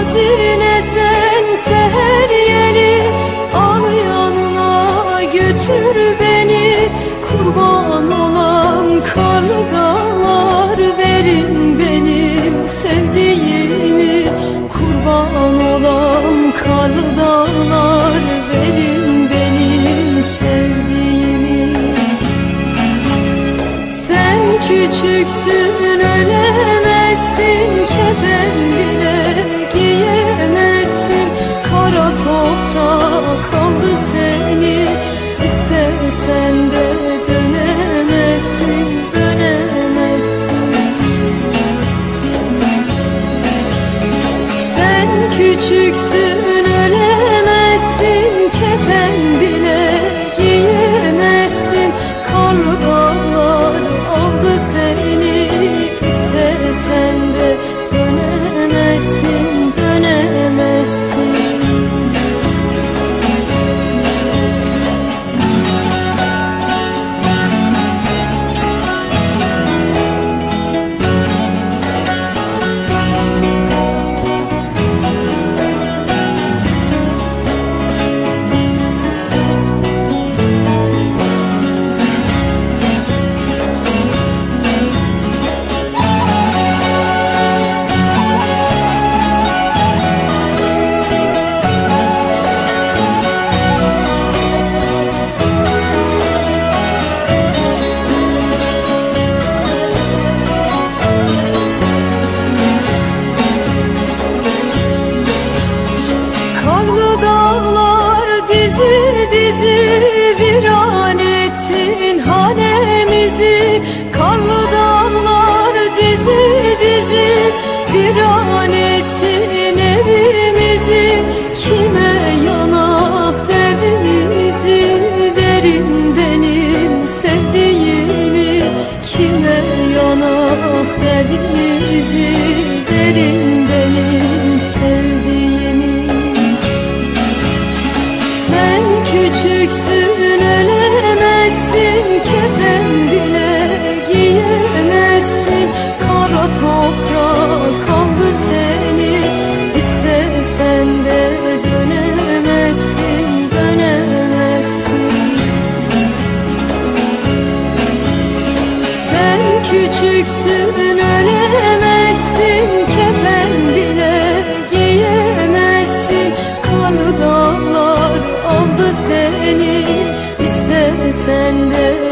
Hazine sen seher yeli Al yanına götür beni. Kurban olam karlı dağlar Verin benim sevdiğimi Kurban olam karlı dağlar Verin benim sevdiğimi. Sen küçüksün ölemezsin Kefen küçüksün ölemezsin Kefen bile dizi viran ettin hanemizi Karlı dağlar dizi dizi. Viran ettin evimizi Kime küçüksün ölemezsin Kefen bile giyemezsin. Kara toprak kaldı seni İstesen de dönemezsin Dönemezsin. Sen küçüksün ölemezsin aldı